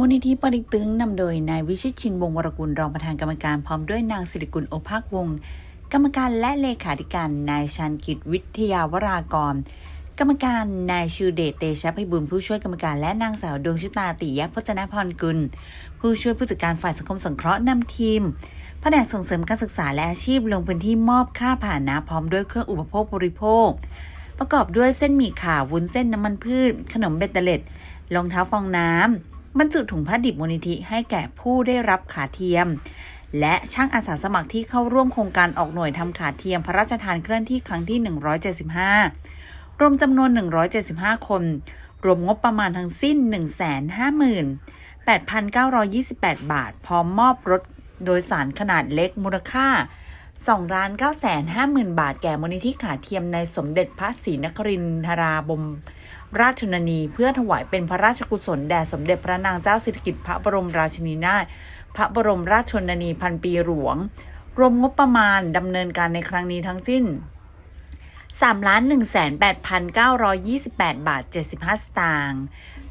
มูลนิธิปริตึงนำโดยนายวิชิตชินวงวรกุลรองประธานกรรมการพร้อมด้วยนางสิริกุลโอภาควง กรรมการและเลขาธิการนายชันกิจวิทยาวรากร กรรมการนายชูเดชเตชะพิบุญผู้ช่วยกรรมการและนางสาวดวงชิตาติยะพจนพรกุล ผู้ช่วยผู้จัดการฝ่ายสังคมสงเคราะห์นำทีมแผนกส่งเสริมการศึกษาและอาชีพลงพื้นที่มอบค่าผ่านนะพร้อมด้วยเครื่องอุปโภคบริโภค ประกอบด้วยเส้นหมี่ขาววุ้นเส้นน้ำมันพืช ขนมเบตเตเล็ดรองเท้าฟองน้ำ บรรจุถุงผ้าดิบมูลนิธิให้แก่ผู้ได้รับขาเทียม และช่างอาสาสมัครที่เข้าร่วมโครงการออกหน่วยทำขาเทียมพระราชทานเคลื่อนที่ครั้งที่ 175 รวมจำนวน 175 คน รวมงบประมาณทั้งสิ้น 158,928 บาท พร้อมมอบรถโดยสารขนาดเล็กมูลค่า 2ล้าน9แสน5หมื่นบาทแก่มูลนิธิขาเทียมในสมเด็จพระศรีนครินทราบรมราชชนนีเพื่อถวายเป็นพระราชกุศลแด่สมเด็จพระนางเจ้าสิริกิติ์พระบรมราชินีนาถพระบรมราชชนนีพันปีหลวง รวมงบประมาณดำเนินการในครั้งนี้ทั้งสิ้น3ล้าน1 8 9 2 8 บาท 75 สตางค์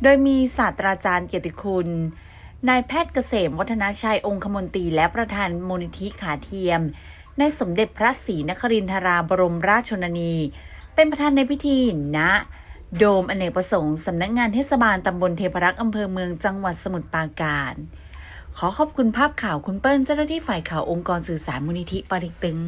โดยมีศาสตราจารย์เกียรติคุณ นายแพทย์เกษมวัฒนาชัยองคมนตรีและประธานมูลนิธิขาเทียม ในสมเด็จพระศรีนครินทราบรมราชชนนี เป็นประธานในพิธีณโดมอเนกประสงค์สำนักงานเทศบาลตำบลเทพรักษ์อำเภอเมืองจังหวัดสมุทรปราการ ขอขอบคุณภาพข่าวคุณเปิ้ลเจ้าหน้าที่ฝ่ายข่าวองค์กรสื่อสารมูลนิธิปาริกตึง